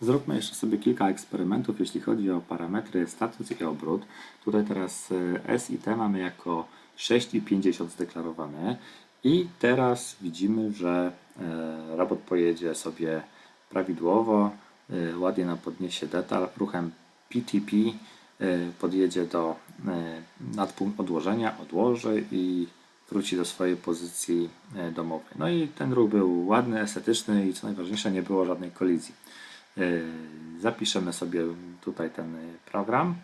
Zróbmy jeszcze sobie kilka eksperymentów, jeśli chodzi o parametry status i obrót. Tutaj teraz e, S i T mamy jako 6,50 zdeklarowane i teraz widzimy, że e, robot pojedzie sobie prawidłowo, e, ładnie nam podniesie detal, ruchem PTP podjedzie do nadpunkt odłożenia, odłoży i wróci do swojej pozycji domowej. No i ten ruch był ładny, estetyczny i co najważniejsze nie było żadnej kolizji. E, Zapiszemy sobie tutaj ten program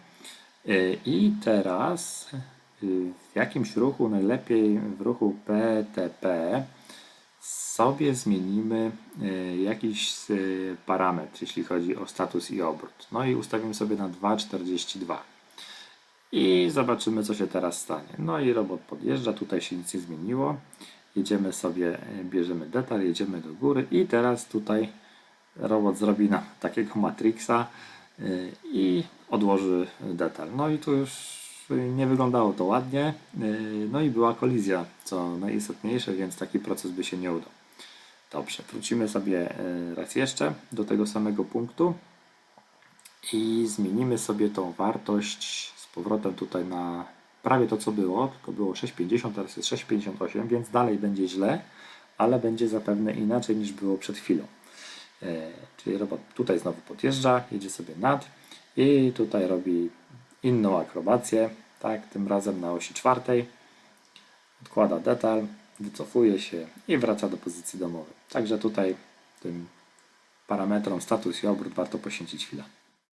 E, i teraz e, w jakimś ruchu, najlepiej w ruchu PTP sobie zmienimy jakiś parametr, jeśli chodzi o status i obrót. No i ustawimy sobie na 2,42 i zobaczymy, co się teraz stanie. No i robot podjeżdża, tutaj się nic nie zmieniło. Jedziemy sobie, bierzemy detal, jedziemy do góry i teraz tutaj robot zrobi nam takiego matrixa y, i odłoży detal. No i tu już nie wyglądało to ładnie, y, no i była kolizja, co najistotniejsze, więc taki proces by się nie udał. Dobrze, wrócimy sobie y, raz jeszcze do tego samego punktu i zmienimy sobie tą wartość z powrotem tutaj na prawie to co było, tylko było 6,50, teraz jest 6,58, więc dalej będzie źle, ale będzie zapewne inaczej niż było przed chwilą. E, czyli robot tutaj znowu podjeżdża, jedzie sobie nad i tutaj robi inną akrobację, tak, tym razem na osi czwartej, odkłada detal, wycofuje się i wraca do pozycji domowej. Także tutaj tym parametrom status i obrót warto poświęcić chwilę.